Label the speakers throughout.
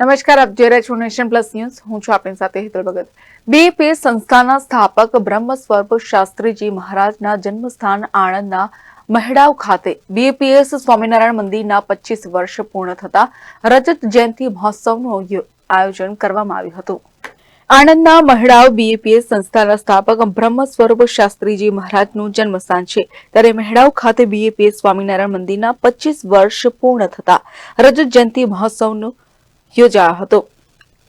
Speaker 1: નમસ્કાર, આપ જોઈ રહ્યા છો નેશન પ્લસ ન્યૂઝ. હું છું આપણી સાથે હેતલ ભગત. બીપી સંસ્થાના સ્થાપક બ્રહ્મ શાસ્ત્રીજી મહારાજના જન્મસ્થાન આણંદના મહેડાવ ખાતે બીએપીએસ સ્વામિનારાયણ મંદિરના પચીસ વર્ષ પૂર્ણ થતા રજત જયંતિ મહોત્સવનું આયોજન કરવામાં આવ્યું હતું. આણંદના મહેડાવ બીએપીએસ સંસ્થાના સ્થાપક બ્રહ્મ સ્વરૂપ શાસ્ત્રીજી મહારાજનું જન્મસ્થાન છે. ત્યારે મહેડાવ ખાતે બીએપીએસ સ્વામિનારાયણ મંદિરના પચીસ વર્ષ પૂર્ણ થતા રજત જયંતિ મહોત્સવનું યોજાયો હતો.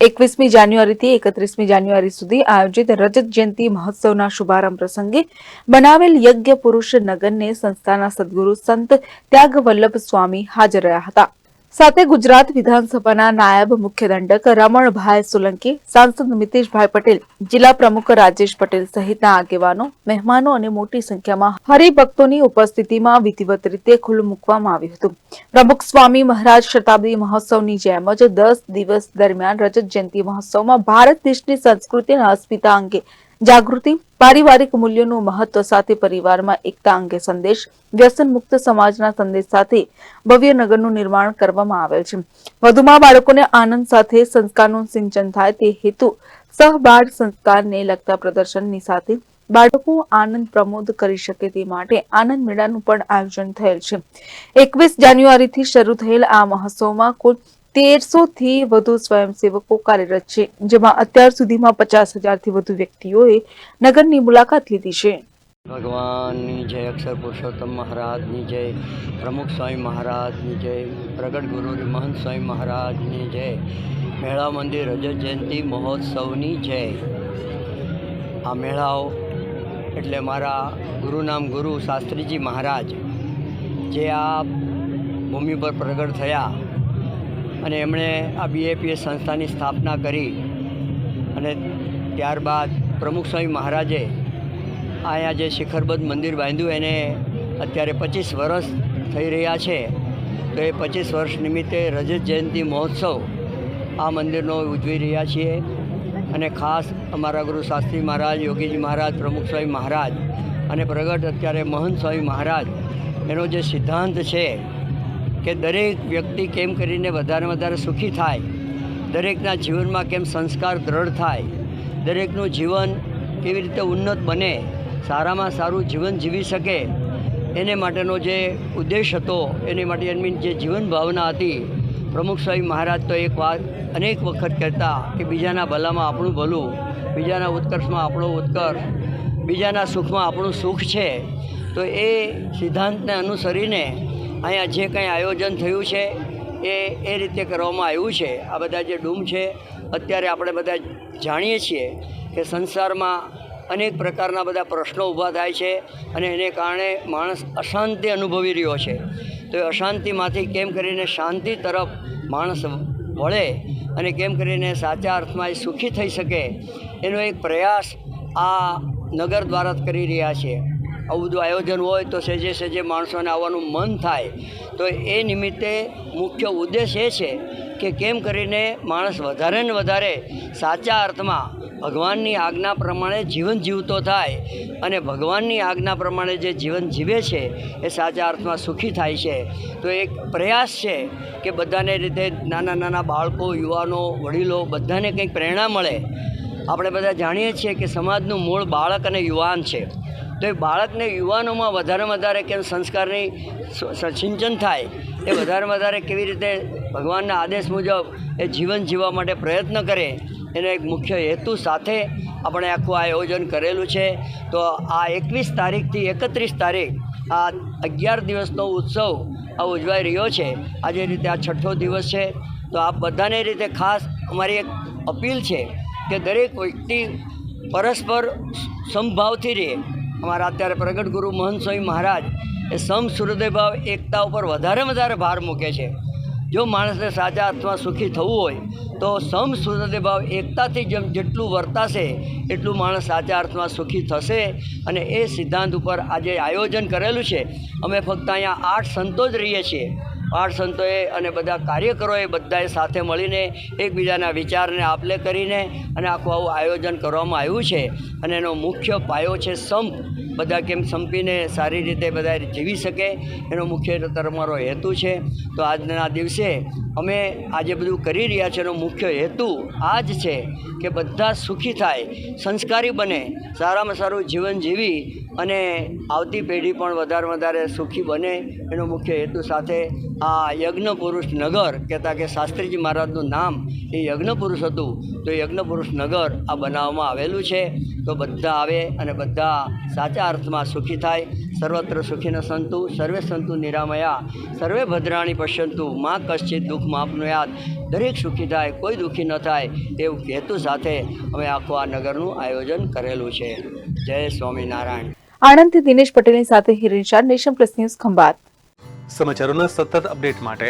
Speaker 1: એકવીસમી જાન્યુઆરીથી એકત્રીસમી જાન્યુઆરી સુધી આયોજિત રજત જયંતિ મહોત્સવના શુભારંભ પ્રસંગે બનાવેલ યજ્ઞ પુરુષ નગરને સંસ્થાના સદગુરુ સંત ત્યાગ વલ્લભ સ્વામી હાજર રહ્યા હતા. સાથે ગુજરાત વિધાનસભાના નાયબ મુખ્ય દંડક રમણભાઈ સોલંકી, સાંસદ મિતેશભાઈ પટેલ, જિલ્લા પ્રમુખ રાજેશ પટેલ સહિતના આગેવાનો, મહેમાનો અને મોટી સંખ્યામાં હરિભક્તોની ઉપસ્થિતિમાં વિધિવત રીતે ખુલ્લું મૂકવામાં આવ્યું હતું. પ્રમુખ સ્વામી મહારાજ શતાબ્દી મહોત્સવની જેમ જ દસ દિવસ દરમિયાન રજત જયંતિ મહોત્સવમાં ભારત દેશની સંસ્કૃતિ અસ્મિતા અંગે જાગૃતિ, પારિવારિક મૂલ્યોનું મહત્વ સાથે પરિવારમાં એકતા અંગે સંદેશ વ્યસન મુક્ત સમાજના સંદેશ સાથે ભવ્ય નગરનું નિર્માણ કરવામાં આવેલ છે. વધુમાં બાળકોને આનંદ સાથે સંસ્કારનું સિંચન થાય તે હેતુ સહબાળ સંસ્કારને લગતા પ્રદર્શનની સાથે બાળકો આનંદ પ્રમોદ કરી શકે તે માટે આનંદ મેળાનું પણ આયોજન થયેલ છે. એકવીસ જાન્યુઆરીથી શરૂ થયેલ આ મહોત્સવમાં કુલ તેરસો થી વધુ સ્વયંસેવકો કાર્યરત છે, જેમાં અત્યાર સુધીમાં પચાસ હજારથી વધુ વ્યક્તિઓએ નગરની મુલાકાત લીધી છે.
Speaker 2: ભગવાનની જય, અક્ષર પુરુષોત્તમ મહારાજની જય, પ્રમુખ સ્વામી મહારાજની જય, પ્રગટ ગુરુ મહંત સ્વામી મહારાજની જય, મેળા મંદિર રજત જયંતિ મહોત્સવની જય. આ મેળાઓ એટલે મારા ગુરુનામ ગુરુ શાસ્ત્રીજી મહારાજ, જે આ ભૂમિ પર પ્રગટ થયા. અને એમણે આ બીએપીએસ સંસ્થાની સ્થાપના કરી. અને ત્યારબાદ પ્રમુખ સ્વામી મહારાજે અહીંયા જે શિખરબદ્ધ મંદિર બાંધ્યું, એને અત્યારે પચીસ વર્ષ થઈ રહ્યા છે. તો એ પચીસ વર્ષ નિમિત્તે રજત જયંતિ મહોત્સવ આ મંદિરનો ઉજવી રહ્યા છીએ. અને ખાસ અમારા ગુરુ શાસ્ત્રી મહારાજ, યોગીજી મહારાજ, પ્રમુખ સ્વામી મહારાજ અને પ્રગટ અત્યારે મહંત સ્વામી મહારાજ, એનો જે સિદ્ધાંત છે કે દરેક વ્યક્તિ કેમ કરીને વધારે વધારે સુખી થાય? દરેકના જીવનમાં કેમ સંસ્કાર દ્રઢ થાય? દરેકનું જીવન કેવી રીતે ઉન્નત બને? સારામાં સારું જીવન જીવી શકે? એને માટેનો જે ઉદ્દેશ હતો, એની માટે એમની જે જીવન ભાવના હતી, પ્રમુખ સ્વામી મહારાજ તો એક વાત અનેક વખત કહેતા કે બીજાના ભલામાં આપણું ભલું, બીજાના ઉત્કર્ષમાં આપણો ઉત્કર્ષ, બીજાના સુખમાં આપણું સુખ છે. તો એ સિદ્ધાંતને અનુસરીને અહીંયા જે કંઈ આયોજન થયું છે, એ એ રીતે કરવામાં આવ્યું છે. આ બધા જે ડૂમ છે, અત્યારે આપણે બધા જાણીએ છીએ કે સંસારમાં અનેક પ્રકારના બધા પ્રશ્નો ઊભા થાય છે અને એને કારણે માણસ અશાંતિ અનુભવી રહ્યો છે. તો એ અશાંતિમાંથી કેમ કરીને શાંતિ તરફ માણસ વળે અને કેમ કરીને સાચા અર્થમાં એ સુખી થઈ શકે, એનો એક પ્રયાસ આ નગર દ્વારા જ કરી રહ્યા છે આવું આયોજન હોય તો સેજે સેજે માણસોને આવવાનું મન થાય. તો એ નિમિત્તે મુખ્ય ઉદ્દેશ એ છે કે કેમ કરીને માણસ વધારે ને વધારે સાચા અર્થમાં ભગવાનની આજ્ઞા પ્રમાણે જીવન જીવતો થાય અને ભગવાનની આજ્ઞા પ્રમાણે જે જીવન જીવે છે એ સાચા અર્થમાં સુખી થાય છે. તો એક પ્રયાસ છે કે બધાને રીતે નાના નાના બાળકો, યુવાનો, વડીલો બધાને કંઈક પ્રેરણા મળે આપણે બધા જાણીએ છીએ કે સમાજનું મૂળ બાળક અને યુવાન છે. તો એ બાળકને યુવાનોમાં વધારેમાં વધારે કેમ સંસ્કારની સિંચન થાય, એ વધારેમાં વધારે કેવી રીતે ભગવાનના આદેશ મુજબ એ જીવન જીવવા માટે પ્રયત્ન કરે, એનો એક મુખ્ય હેતુ સાથે આપણે આખું આયોજન કરેલું છે. તો આ એકવીસ તારીખથી એકત્રીસ તારીખ, આ અગિયાર દિવસનો ઉત્સવ આ ઉજવાઈ રહ્યો છે. આજે રીતે આ છઠ્ઠો દિવસ છે. તો આ બધાને રીતે ખાસ અમારી એક અપીલ છે કે દરેક વ્યક્તિ પરસ્પર સમભાવથી રહે. અમારા અત્યારે પ્રગટ ગુરુ મહંત સ્વામી મહારાજ એ સમ સુહૃદયભાવ એકતા ઉપર વધારે વધારે ભાર મૂકે છે. જો માણસને સાચા અર્થમાં સુખી થવું હોય, તો સમ સુહૃદયભાવ એકતાથી જેમ જેટલું વર્તાશે, એટલું માણસ સાચા અર્થમાં સુખી થશે અને એ સિદ્ધાંત ઉપર આજે આયોજન કરેલું છે. અમે ફક્ત અહીંયા આઠ સંતો જ રહીએ છીએ. બાળ સંતોએ અને બધા કાર્યકરોએ બધાએ સાથે મળીને એકબીજાના વિચારને આપલે કરીને અને આખું આવું આયોજન કરવામાં આવ્યું છે. અને એનો મુખ્ય પાયો છે સંપ. બધા કેમ સંપીને સારી રીતે બધા જીવી શકે, એનો મુખ્ય અમારો હેતુ છે. તો આજના દિવસે અમે આજે બધું કરી રહ્યા છે, એનો મુખ્ય હેતુ આ જ છે કે બધા સુખી થાય, સંસ્કારી બને, સારામાં સારું જીવન જીવી અને આવતી પેઢી પણ વધારે વધારે સુખી બને, એનો મુખ્ય હેતુ સાથે આ યજ્ઞ પુરુષ નગર કહેતા કે શાસ્ત્રીજી મહારાજનું નામ એ યજ્ઞ પુરુષ હતું. તો યજ્ઞપુરુષ યજ્ઞ પુરુષ નગર આ બનાવવામાં આવેલું છે. તો બધા આવે અને બધા સાચા અર્થમાં સુખી થાય. સર્વત્ર સુખીન સંતુ સર્વે સંતુ નિરામયા સર્વે ભદ્રાણી પશ્યંતુ. માં કશ્ચિત દુઃખ માપનો યાદ. દરેક સુખી થાય કોઈ દુઃખી ન થાય એવું હેતુ સાથે અમે આખું આ નગરનું આયોજન કરેલું છે. જય સ્વામિનારાયણ.
Speaker 1: આણંદથી દિનેશ પટેલની સાથે Hiren Shah nation plus news Khambhat.
Speaker 3: સમાચારોના સતત અપડેટ માટે